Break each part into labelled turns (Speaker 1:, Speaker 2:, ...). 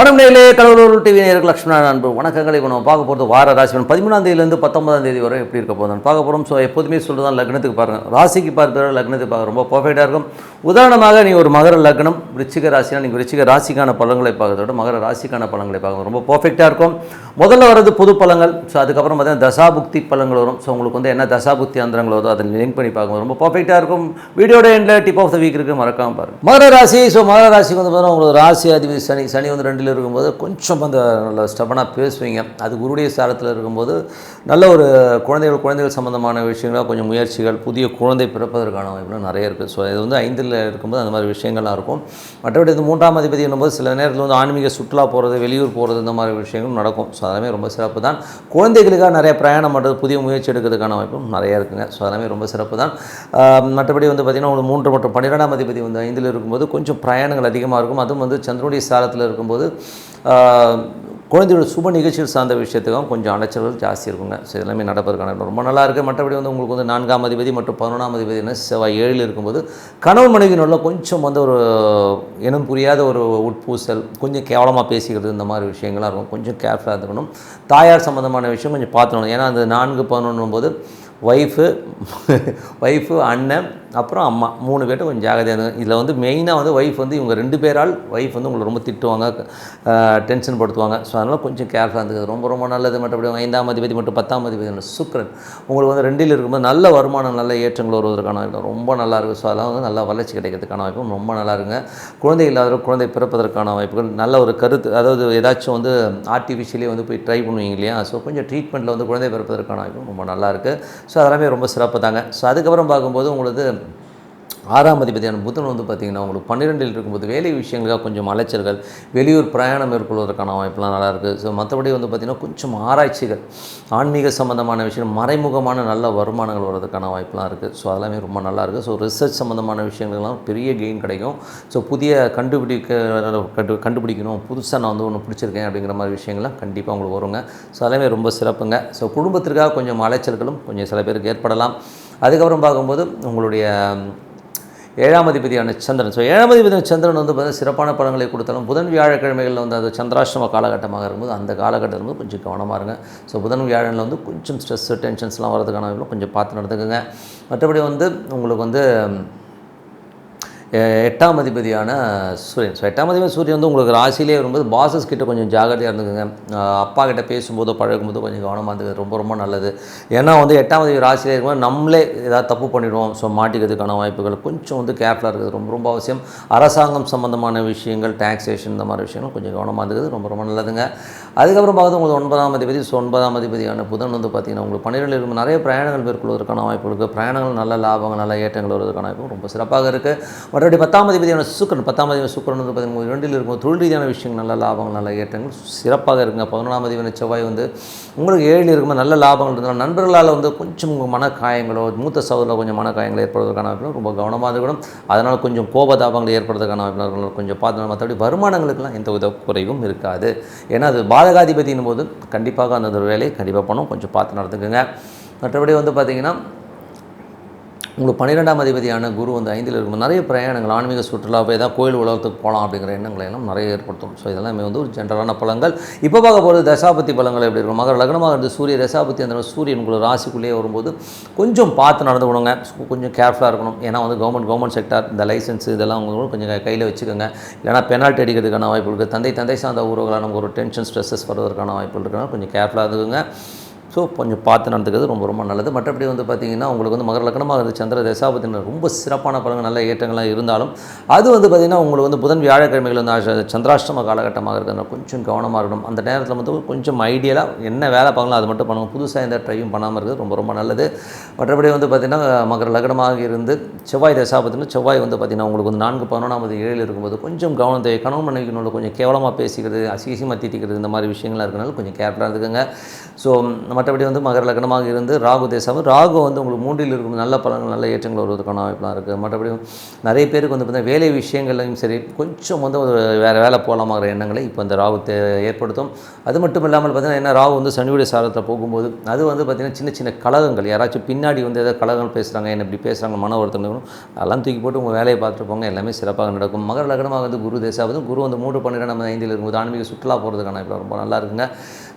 Speaker 1: வணக்கம் நேர்களே கடவுளூர் டிவி நேருக்கு லட்சுமணன் அன்பு வணக்கங்களை நம்ம பார்க்க போகிறது வார ராசி பலன். பதிமூணாம் தேதியிலேருந்து பத்தொன்பதாம் தேதி வரை எப்படி இருக்க போதும் பார்க்க போகிறோம் ஸோ எப்போதுமே சொல்லுதான் லக்னத்துக்கு பாருங்கள் ராசிக்கு பார்க்குற லக்னத்துக்கு பார்க்க ரொம்ப பர்ஃபெக்டாக இருக்கும். உதாரணமாக நீங்கள் ஒரு மகர லக்னம் ரிச்சிக ராசினா நீங்கள் ரிச்சிக ராசிக்கான பழங்களை பார்க்கறதோட விட மகர ராசிக்கான பழங்களை பார்க்கணும் ரொம்ப பர்ஃபெக்டாக இருக்கும். முதல்ல வர்றது புது பழங்கள் ஸோ அதுக்கப்புறம் பார்த்தீங்கன்னா தசாபுக்தி பழங்கள் வரும். ஸோ உங்களுக்கு வந்து என்ன தசாபுக்தி அந்தரங்கள் வருதோ அதை லிங்க் பண்ணி பார்க்கணும் ரொம்ப பர்ஃபெக்டாக இருக்கும். வீடியோட எண்டில் டிப் ஆஃப் த வீக் இருக்குது மறக்காம பாருங்க. மகர ராசி. ஸோ மகர ராசிக்கு வந்து பார்த்தீங்கன்னா உங்களுக்கு ராசி அதிபதி சனி. சனி வந்து ரெண்டில் இருக்கும்போது கொஞ்சம் அந்த நல்ல ஸ்டபனாக பேசுவீங்க. அது குருடைய சாரத்தில் இருக்கும்போது நல்ல ஒரு குழந்தைகள் குழந்தைகள் சம்மந்தமான விஷயங்களாக கொஞ்சம் முயற்சிகள் புதிய குழந்தை பிறப்பதற்கான வாய்ப்புகள் நிறைய இருக்குது ஸோ இது வந்து ஐந்தில் இருக்கும்போது அந்த மாதிரி விஷயங்கள்லாம் இருக்கும். மற்றபடி இது மூன்றாம் அதிபதி என்னும்போது சில நேரத்தில் வந்து ஆன்மீக சுற்றுலா போகிறது வெளியூர் போகிறது இந்த மாதிரி விஷயங்களும் நடக்கும். ஸோ அதெல்லாமே ரொம்ப சிறப்பு தான். குழந்தைகளுக்காக நிறைய பிரயாணம் பண்ணுறது புதிய முயற்சி எடுக்கிறதுக்கான வாய்ப்பும் நிறைய இருக்குங்க. ஸோ அதெல்லாமே ரொம்ப சிறப்பு தான். மற்றபடி வந்து பார்த்திங்கன்னா ஒரு மூன்று மற்றும் பன்னிரெண்டாம் அதிபதி வந்து ஐந்தில் இருக்கும்போது கொஞ்சம் பிரயாணங்கள் அதிகமாக இருக்கும். அதுவும் வந்து சந்திரனுடைய சாரத்தில் இருக்கும்போது குழந்தையோட சுப நிகழ்ச்சிகள் சார்ந்த விஷயத்துக்கும் கொஞ்சம் அலைச்சல்கள் ஜாஸ்தி இருக்குங்க. ஸோ எல்லாமே நடப்பதற்கான ரொம்ப நல்லா இருக்குது மற்றபடி வந்து உங்களுக்கு வந்து நான்காம் அதிபதி மற்றும் பதினொன்றாம் அதிபதி என்ன செவ்வாய் ஏழில் இருக்கும்போது கணவன் மனைவியினுள்ள கொஞ்சம் வந்து ஒரு இனம் புரியாத ஒரு உட்பூசல் கொஞ்சம் கேவலமாக பேசிக்கிறது இந்த மாதிரி விஷயங்கள்லாம் இருக்கும். கொஞ்சம் கேர்ஃபுல்லாக இருக்கணும். தாயார் சம்மந்தமான விஷயம் கொஞ்சம் பார்த்துக்கணும். ஏன்னா அந்த நான்கு பதினொன்றும் போது ஒய்ஃபு ஒய்ஃபு அண்ணன் அப்புறம் அம்மா. மூணு பேர்ட்ட கொஞ்சம் ஜாகிரதையாக இருந்தது இதில் வந்து மெயினாக வந்து ஒய்ஃப் வந்து இவங்க ரெண்டு பேரால் ஒய்ஃப் வந்து உங்களை ரொம்ப திட்டுவாங்க டென்ஷன் படுத்துவாங்க. ஸோ அதனால் கொஞ்சம் கேர்ஃபுல்லாக இருந்தது ரொம்ப ரொம்ப நல்லது மற்றபடி ஐந்தாம் அதிபதி மற்றும் பத்தாம் அதிபதி சுக்ரன் உங்களுக்கு வந்து ரெண்டில் இருக்கும்போது நல்ல வருமானம் நல்ல ஏற்றங்கள் வருவதற்கான வாய்ப்பு ரொம்ப நல்லா ஸோ அதெல்லாம் வந்து நல்லா வளர்ச்சி கிடைக்கிறதுக்கான வாய்ப்பும் ரொம்ப நல்லா இருங்க குழந்தை இல்லாதவர்கள் குழந்தை பிறப்பதற்கான வாய்ப்புகள் நல்ல ஒரு கருத்து அதாவது ஏதாச்சும் வந்து ஆர்டிஃபிஷியலே வந்து போய் ட்ரை பண்ணுவீங்க இல்லையா? ஸோ கொஞ்சம் ட்ரீட்மெண்ட்டில் வந்து குழந்தை பிறப்பதற்கான வாய்ப்பும் ரொம்ப நல்லாயிருக்கு ஸோ அதெல்லாமே ரொம்ப சிறப்பு தாங்க. ஸோ அதுக்கப்புறம் பார்க்கும்போது உங்களுக்கு ஆறாம் அதிபதியான புதன் வந்து பார்த்திங்கன்னா உங்களுக்கு பன்னிரெண்டில் இருக்கும்போது வேலை விஷயங்களுக்காக கொஞ்சம் அலைச்சல்கள் வெளியூர் பிரயாணம் மேற்கொள்வதற்கான வாய்ப்புலாம் நல்லாயிருக்கு ஸோ மற்றபடி வந்து பார்த்திங்கன்னா கொஞ்சம் ஆராய்ச்சிகள் ஆன்மீக சம்மந்தமான விஷயம் மறைமுகமான நல்ல வருமானங்கள் வர்றதுக்கான வாய்ப்புலாம் இருக்குது ஸோ அதெல்லாமே ரொம்ப நல்லாயிருக்கு ஸோ ரிசர்ச் சம்மந்தமான விஷயங்கள்லாம் பெரிய கெயின் கிடைக்கும். ஸோ புதிய கண்டுபிடிக்க கண்டு கண்டுபிடிக்கணும். புதுசாக நான் வந்து ஒன்று பிடிச்சிருக்கேன் அப்படிங்கிற மாதிரி விஷயங்கள்லாம் கண்டிப்பாக உங்களுக்கு வருங்க. ஸோ அதெல்லாமே ரொம்ப சிறப்புங்க. ஸோ குடும்பத்திற்காக கொஞ்சம் அலைச்சல்களும் கொஞ்சம் சில பேருக்கு ஏற்படலாம். அதுக்கப்புறம் பார்க்கும்போது உங்களுடைய ஏழாம் அதிபதியான சந்திரன். ஸோ ஏழாம் அதிபதியான சந்திரன் வந்து பார்த்தீங்கன்னா சிறப்பான பலன்களை கொடுத்தாலும் புதன் வியாழக்கிழமைகளில் வந்து அது சந்திராஷ்டம காலகட்டமாக இருக்கும்போது அந்த காலகட்டத்தில் வந்து கொஞ்சம் கவனமாக இருங்க. ஸோ புதன் வியாழனில் வந்து கொஞ்சம் ஸ்ட்ரெஸ்ஸு டென்ஷன்ஸ்லாம் வரதுக்கான கொஞ்சம் பார்த்து நடந்துக்குங்க. மற்றபடி வந்து உங்களுக்கு வந்து எட்டாம் அதிபதியான சூரியன். ஸோ எட்டாம் அதிபதி சூரியன் வந்து உங்களுக்கு ராசியிலே வரும்போது பாசஸ் கிட்ட கொஞ்சம் ஜாகிரதையாக இருந்துக்குங்க. அப்பா கிட்ட பேசும்போதோ பழகும்போதோ கொஞ்சம் கவனமாக இருந்தது ரொம்ப ரொம்ப நல்லது. ஏன்னா வந்து எட்டாம் அதிபதி ராசியிலே இருக்கும்போது நம்மளே ஏதாவது தப்பு பண்ணிடுவோம். ஸோ மாட்டிக்கிறதுக்கான வாய்ப்புகள் கொஞ்சம் வந்து கேர்ஃபுல்லாக இருக்குது ரொம்ப ரொம்ப அவசியம். அரசாங்கம் சம்மந்தமான விஷயங்கள் டேக்ஸேஷன் இந்த மாதிரி விஷயங்கள் கொஞ்சம் கவனமாக இருந்தது ரொம்ப ரொம்ப நல்லதுங்க. அதுக்கப்புறம் பார்த்து உங்களுக்கு ஒன்பதாம் அதிபதி ஸோ ஒன்பதாம் அதிபதியான புதன் வந்து பார்த்திங்கன்னா உங்களுக்கு பன்னிரெண்டு இருக்கும் நிறைய பிரயாணங்கள் மேற்கொள்வதற்கான வாய்ப்பு இருக்குது பிரயாணங்கள் நல்ல லாபங்கள் நல்ல ஏற்றங்கள் வருவதற்கான வாய்ப்பு ரொம்ப சிறப்பாக இருக்குது மற்றபடி பத்தாம் அதிபதியான சுக்கரன் பத்தாம் அதிபதி சுக்கரன் வந்து பார்த்தீங்கன்னா இரண்டில் இருக்கும் தொழில் ரீதியான விஷயங்கள் நல்ல லாபங்கள் நல்ல ஏற்றங்கள் சிறப்பாக இருக்குங்க. பதினொன்றாம் அதிபதியான செவ்வாய் வந்து உங்களுக்கு ஏழில் இருக்கும்போது நல்ல லாபங்கள் இருந்தாலும் நண்பர்களால் வந்து கொஞ்சம் உங்கள் மனக்காயங்களோ மூத்த சகோதரில் கொஞ்சம் மனக்காயங்கள் ஏற்படுவதற்கான வாய்ப்பு ரொம்ப கவனமாக இருக்கணும். அதனால் கொஞ்சம் கோபதாபங்கள் ஏற்படுறதுக்கான வாய்ப்பு கொஞ்சம் பார்த்து மற்றபடி வருமானங்களுக்கெல்லாம் எந்த வித குறைவும் இருக்காது. ஏன்னா அது பாதகாதிபதியின் போது கண்டிப்பாக அந்த ஒரு வேலையை கண்டிப்பாக பண்ணும் கொஞ்சம் பார்த்து நடந்துக்குங்க. மற்றபடி வந்து பார்த்திங்கன்னா உங்களுக்கு பன்னிரெண்டாம் அதிபதியான குரு வந்து ஐந்தில் இருக்கும் நிறைய பிரயாணங்கள் ஆன்மீக சுற்றுலா போய் ஏதாவது கோயில் உலகத்துக்கு போகலாம் அப்படிங்கிற எண்ணங்களை எல்லாம் நிறைய ஏற்படுத்தும். ஸோ இதெல்லாமே வந்து ஒரு ஜென்ரலான பழங்கள் இப்போ பார்க்க போகிறது தசாபதி பழங்கள் எப்படி இருக்கும்? மகர லக்னமாக இருந்து சூரிய தசாபதி அந்த சூரியன் உங்களுக்கு ராசிக்குள்ளேயே வரும்போது கொஞ்சம் பார்த்து நடந்துக்கணுங்க கொஞ்சம் கேர்ஃபுல்லாக இருக்கணும். ஏன்னா வந்து கவர்மெண்ட் கவர்மெண்ட் செக்டார் இந்த லைசன்ஸ் இதெல்லாம் உங்களுக்கு கொஞ்சம் கையில் வச்சுக்கோங்க. இல்லைனா பெனால்ட்டி அடிக்கிறதுக்கான வாய்ப்பு இருக்குது தந்தை தந்தை சார்ந்த உறவுகளாக நமக்கு ஒரு டென்ஷன் ஸ்ட்ரெஸ்ஸஸ் வருவதற்கான வாய்ப்பு இருக்கிறனால கொஞ்சம் கேர்ஃபுல்லாக இருக்குங்க ஸோ கொஞ்சம் பார்த்து நடந்துக்கிறது ரொம்ப ரொம்ப நல்லது. மற்றபடி வந்து பார்த்திங்கன்னா உங்களுக்கு வந்து மகர லக்னமாக இருந்த சந்திர தசாபத்தினர் ரொம்ப சிறப்பான பலன்கள் நல்ல ஏற்றங்களாக இருந்தாலும் அது வந்து பார்த்திங்கன்னா உங்களுக்கு வந்து புதன் வியாழக்கிழமைகள் வந்து சந்திராஷ்டம காலகட்டமாக இருக்கிறதுனால கொஞ்சம் கவனமாக இருக்கணும். அந்த நேரத்தில் வந்து கொஞ்சம் ஐடியலாக என்ன வேலை பார்க்கலாம் அது மட்டும் பண்ணுவோம் புதுசாக எந்த ட்ரையும் பண்ணாமல் இருக்கிறது ரொம்ப ரொம்ப நல்லது. மற்றபடி வந்து பார்த்திங்கன்னா மகர லக்னமாக இருந்து செவ்வாய் தசாபத்தினர் செவ்வாய் வந்து பார்த்திங்கன்னா உங்களுக்கு வந்து நான்கு பதினொன்றாவது ஏழில் இருக்கும்போது கொஞ்சம் கவனம் கணவன் மனைவிக்கணும் கொஞ்சம் கேவலமாக பேசிக்கிறது அசிசியமாக திட்டிக்கிறது இந்த மாதிரி விஷயங்கள்லாம் இருக்கனால கொஞ்சம் கேர்ஃபுல்லாக இருக்குங்க ஸோ மற்றபடி வந்து மகர லக்னமாக இருந்து ராகு தேசம் ராகு வந்து உங்களுக்கு மூன்றில் இருக்கும் நல்ல பலன்கள் நல்ல ஏற்றங்கள் வருவதற்கான வாய்ப்புலாம் இருக்குது மற்றபடி நிறைய பேருக்கு வந்து பார்த்தீங்கன்னா வேலை விஷயங்கள்லையும் சரி கொஞ்சம் வந்து ஒரு வேறு வேலை போகலாமாங்கிற எண்ணங்களை இப்போ இந்த ராகு தே ஏற்படுத்தும். அது மட்டும் இல்லாமல் பார்த்திங்கன்னா என்ன ராகு வந்து சனியுடைய சாரத்தில் போகும்போது அது வந்து பார்த்திங்கன்னா சின்ன சின்ன கழகங்கள் யாராச்சும் பின்னாடி வந்து ஏதாவது கலகங்கள் பேசுகிறாங்க என்ன இப்படி பேசுகிறாங்க மன வருத்தங்களும் அதெல்லாம் தூக்கி போட்டு உங்கள் வேலையை பார்த்துட்டு போங்க எல்லாமே சிறப்பாக நடக்கும். மகர லக்னமாக வந்து குரு தேசாவது குரு வந்து மூன்று பன்னிரெண்டு நம்ம ஐந்தில் இருக்கும்போது ஆன்மீக சுற்றுலா போகிறதுக்கான இப்போ ரொம்ப நல்லா இருக்குங்க.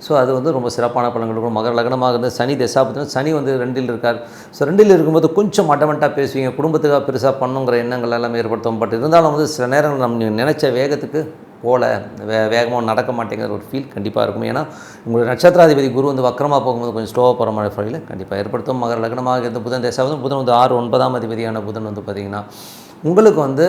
Speaker 1: ஸோ அது வந்து ரொம்ப சிறப்பான பலன்கள் இருக்கும் மகர லக்னமாக இருந்து சனி தசா சனி வந்து ரெண்டில் இருக்கார். ஸோ ரெண்டில் இருக்கும்போது கொஞ்சம் மட்டமட்டாக பேசுவீங்க. குடும்பத்துக்காக பெருசாக பண்ணுங்கிற எண்ணங்கள் எல்லாம் ஏற்படுத்தும். பட் இருந்தாலும் வந்து சில நேரங்கள் நம்ம நினைச்ச வேகத்துக்கு போல வே வேகமாக நடக்க மாட்டேங்கிற ஒரு ஃபீல் கண்டிப்பாக இருக்கும். ஏன்னா உங்களுடைய நட்சத்திராதிபதி குரு வந்து வக்கரமாக போகும்போது கொஞ்சம் ஸ்லோவாக போகிற மாதிரி ஃபீல் கண்டிப்பாக ஏற்படுத்தும். மகர லக்னமாக இருந்து புதன் தேசாவது புதன் வந்து ஆறு ஒன்பதாம் அதிபதியான புதன் வந்து பார்த்திங்கன்னா உங்களுக்கு வந்து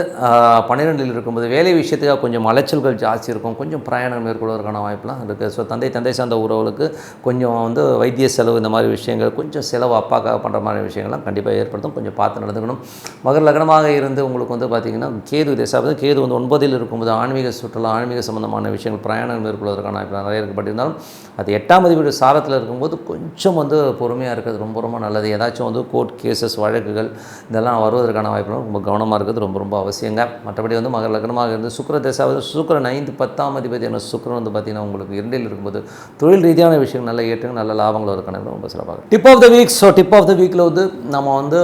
Speaker 1: பன்னிரெண்டில் இருக்கும்போது வேலை விஷயத்துக்காக கொஞ்சம் அலைச்சல்கள் ஜாஸ்தி இருக்கும். கொஞ்சம் பிரயாணம் மேற்கொள்வதற்கான வாய்ப்புலாம் இருக்குது ஸோ தந்தை தந்தை சார்ந்த உறவுகளுக்கு கொஞ்சம் வந்து வைத்திய செலவு இந்த மாதிரி விஷயங்கள் கொஞ்சம் செலவு அப்பாக்காக பண்ணுற மாதிரி விஷயங்கள்லாம் கண்டிப்பாக ஏற்படுத்தும். கொஞ்சம் பார்த்து நடந்துக்கணும். மகர் லக்னமாக இருந்து உங்களுக்கு வந்து பார்த்திங்கன்னா கேது தேசாவது கேது வந்து ஒன்பதில் இருக்கும்போது ஆன்மீக சுற்றுலா ஆன்மீக சம்மந்தமான விஷயங்கள் பிரயாணம் மேற்கொள்வதற்கான வாய்ப்பு நிறைய இருக்கப்பட்டிருந்தாலும் அது எட்டாம் அதிபதி சாரத்தில் இருக்கும்போது கொஞ்சம் வந்து பொறுமையாக இருக்கிறது ரொம்ப ரொம்ப நல்லது. ஏதாச்சும் வந்து கோர்ட் கேசஸ் வழக்குகள் இதெல்லாம் வருவதற்கான வாய்ப்புலாம் ரொம்ப கவனமாக இருக்கிறது ரொம்ப ரொம்ப அவசியங்க. மற்றபடி வந்து மகர லக்னமாக இருந்து சுக்கர தேசாவது சுக்கரன் ஐந்து பத்தாம் அதிபதியான சுக்கரன் வந்து பார்த்திங்கன்னா உங்களுக்கு இரண்டில் இருக்கும்போது தொழில் ரீதியான விஷயங்கள் நல்ல ஏற்றங்கள் நல்ல லாபங்கள் இருக்கணும் ரொம்ப சிறப்பாக tip of the week so tip of the வீக்கில் வந்து நம்ம வந்து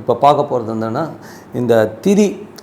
Speaker 1: இப்போ பார்க்க போகிறது என்னன்னா இந்த திதி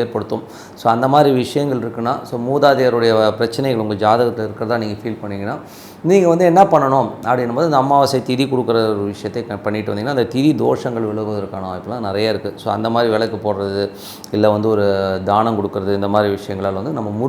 Speaker 1: ஏற்படுத்தும். ஸோ அந்த மாதிரி விஷயங்கள் இருக்குன்னா ஸோ மூதாதையருடைய பிரச்சனைகள் உங்கள் ஜாதகத்தில் இருக்கிறதா நீங்கள் ஃபீல் பண்ணிங்கன்னா நீங்கள் வந்து என்ன பண்ணணும் அப்படின்னும் போது இந்த அமாவாசை திதி கொடுக்குற ஒரு விஷயத்தை க- பண்ணிட்டு வந்தீங்கன்னா அந்த திதி தோஷங்கள் விலகுவதற்கான வாய்ப்புலாம் நிறைய இருக்குது ஸோ அந்த மாதிரி விளக்கு போடுறது இல்லை வந்து ஒரு தானம் கொடுக்கறது இந்த மாதிரி விஷயங்களால் வந்து நம்ம மு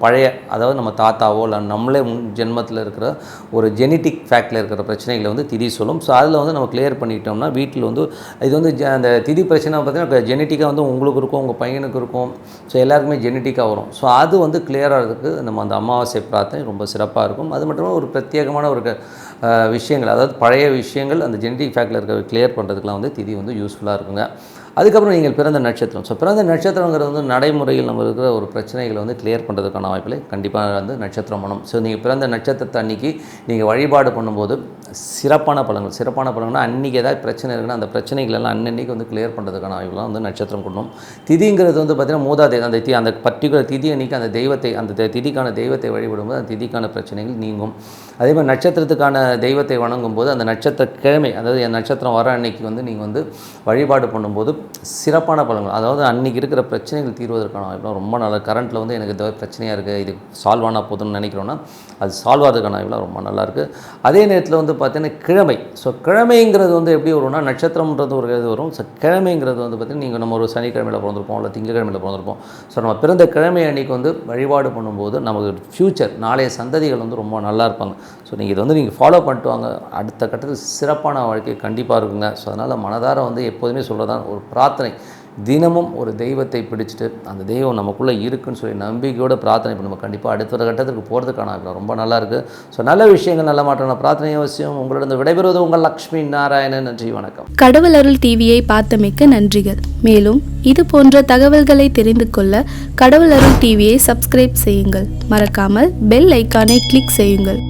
Speaker 1: பழைய அதாவது நம்ம தாத்தாவோ இல்லை நம்மளே முன் ஜென்மத்தில் இருக்கிற ஒரு ஜெனட்டிக் ஃபேக்டில் இருக்கிற பிரச்சனைகளை வந்து திதி சொல்லும். ஸோ அதில் வந்து நம்ம கிளியர் பண்ணிக்கிட்டோம்னா வீட்டில் வந்து இது வந்து அந்த திதி பிரச்சனை பார்த்தீங்கன்னா ஜெனட்டிக்காக வந்து உங்களுக்கு இருக்கும் உங்கள் பையனுக்கு இருக்கும். ஸோ எல்லாருக்குமே ஜெனட்டிக்காக வரும். ஸோ அது வந்து clear ஆகிறதுக்கு நம்ம அந்த அமாவாசை பிரார்த்தனை ரொம்ப சிறப்பாக இருக்கும். அது மட்டும் ஒரு பிரத்யேகமான ஒரு க- விஷயங்கள் அதாவது பழைய விஷயங்கள் அந்த ஜெனடிக் ஃபேக்டில் இருக்க கிளியர் பண்ணுறதுக்குலாம் வந்து திதி வந்து யூஸ்ஃபுல்லாக இருக்குங்க. அதுக்கப்புறம் நீங்கள் பிறந்த நட்சத்திரம். ஸோ பிறந்த நட்சத்திரங்கிறது வந்து நடைமுறையில் நம்ம இருக்கிற ஒரு பிரச்சனைகளை வந்து கிளியர் பண்ணுறதுக்கான வாய்ப்பில் கண்டிப்பாக வந்து நட்சத்திரம் மனம் ஸோ நீங்கள் பிறந்த நட்சத்திரத்தை அன்னைக்கு நீங்கள் வழிபாடு பண்ணும்போது சிறப்பான பலன்கள். சிறப்பான பலன்கள்னா அன்றைக்கி ஏதாவது பிரச்சனை இருக்குன்னா அந்த பிரச்சனைகள் எல்லாம் அன்னன்னைக்கு வந்து கிளியர் பண்ணுறதுக்கான ஆய்வுலாம் வந்து நட்சத்திரம் கொண்டோம் திதிங்கிறது வந்து பார்த்திங்கன்னா மூதாதை அந்த தி அந்த பர்டிகுலர் திதி அன்னைக்கு அந்த தெய்வத்தை அந்த தெ- திதிக்கான தெய்வத்தை வழிபடும்போது அந்த திதிக்கான பிரச்சனைகள் நீங்கும். அதே மாதிரி நட்சத்திரத்துக்கான தெய்வத்தை வணங்கும் போது அந்த நட்சத்திர கிழமை அதாவது என் நட்சத்திரம் வர அன்னைக்கு வந்து நீங்கள் வந்து வழிபாடு பண்ணும்போது சிறப்பான பலன்கள். அதாவது அன்றைக்கி இருக்கிற பிரச்சனைகள் தீர்வதற்கான வாய்ப்புலாம் ரொம்ப நல்ல கரண்ட்டில் வந்து எனக்கு பிரச்சனையாக இருக்குது இது சால்வ் ஆனால் போதும்னு நினைக்கிறோன்னா அது சால்வ் ஆகிறதுக்கான வாய்ப்புலாம் ரொம்ப நல்லா இருக்குது அதே நேரத்தில் வந்து பார்த்தீங்கன்னா கிழமை. ஸோ கிழமைங்கிறது வந்து எப்படி வரும்னா நட்சத்திரம்ன்றது ஒரு இது வரும். ஸோ கிழமைங்கிறது வந்து பார்த்தீங்கன்னா நீங்கள் நம்ம ஒரு சனிக்கிழமையில் பிறந்திருப்போம் இல்லை திங்கக்கிழமையில் பிறந்திருப்போம். ஸோ நம்ம பிறந்த கிழமை அன்னைக்கு வந்து வழிபாடு பண்ணும்போது நமக்கு ஃப்யூச்சர் நாளைய சந்ததிகள் வந்து ரொம்ப நல்லா இருப்பாங்க. ஸோ நீங்கள் இதை வந்து நீங்கள் ஃபாலோ பண்ணிட்டு வாங்க. அடுத்த கட்டத்தில் சிறப்பான வாழ்க்கை கண்டிப்பாக இருக்குங்க. ஸோ அதனால் மனதார வந்து எப்போதுமே சொல்கிறதான் ஒரு பிரார்த்தனை. தினமும் ஒரு தெய்வத்தை பிடிச்சிட்டு அந்த தெய்வம் நமக்குள்ளே இருக்குன்னு சொல்லி நம்பிக்கையோட பிரார்த்தனை பண்ணுவோம் கண்டிப்பாக அடுத்த கட்டத்துக்கு போகிறதுக்கான ரொம்ப நல்லாயிருக்கு ஸோ நல்ல விஷயங்கள் நல்ல மாற்றான பிரார்த்தனை அவசியம் உங்களிடம் விடைபெறுவது உங்கள் லக்ஷ்மி நாராயணன். நன்றி வணக்கம்.
Speaker 2: கடவுள் அருள் டிவியை பார்த்தமைக்க நன்றிகள். மேலும் இது போன்ற தகவல்களை தெரிந்து கொள்ள கடவுள் அருள் டிவியை சப்ஸ்கிரைப் செய்யுங்கள். மறக்காமல் பெல் ஐக்கானை கிளிக் செய்யுங்கள்.